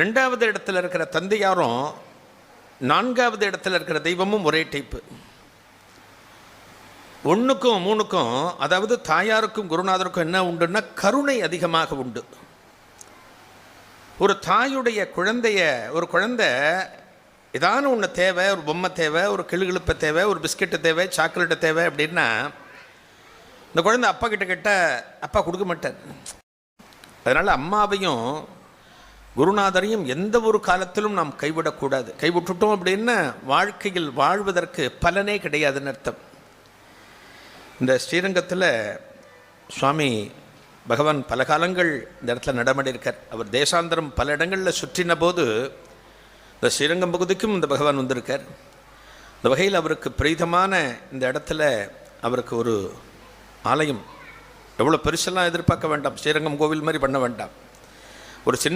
ரெண்டாவது இடத்துல இருக்கிற தந்தையாரும் நான்காவது இடத்துல இருக்கிற தெய்வமும் ஒரே டைப்பு. ஒன்றுக்கும் மூணுக்கும் அதாவது தாயாருக்கும் குருநாதருக்கும் என்ன உண்டுன்னா கருணை அதிகமாக உண்டு. ஒரு தாயுடைய குழந்தைய ஒரு குழந்தை ஏதான ஒன்று தேவை ஒரு பொம்மை தேவை ஒரு கிளுகிழுப்பை தேவை ஒரு பிஸ்கெட்டு தேவை சாக்லேட்டு தேவை அப்படின்னா இந்த குழந்தை அப்பா கிட்ட கேட்டால் அப்பா கொடுக்க மாட்டார். அதனால் அம்மாவையும் குருநாதரையும் எந்த ஒரு காலத்திலும் நாம் கைவிடக்கூடாது. கைவிட்டுட்டோம் அப்படின்னா வாழ்க்கையில் வாழ்வதற்கு பலனே கிடையாதுன்னு அர்த்தம். இந்த ஸ்ரீரங்கத்தில் சுவாமி பகவான் பல காலங்கள் இந்த இடத்துல நடமாடி இருக்கார் அவர் தேசாந்தரம் பல இடங்களில் சுற்றின போது இந்த ஸ்ரீரங்கம் பகுதிக்கும் இந்த பகவான் வந்திருக்கார். இந்த வகையில் அவருக்கு பிரீதமான இந்த இடத்துல அவருக்கு ஒரு ஆலயம். எவ்வளோ பெருசெல்லாம் எதிர்பார்க்க வேண்டாம். ஸ்ரீரங்கம் கோவில் மாதிரி பண்ண வேண்டாம். ஒரு சின்ன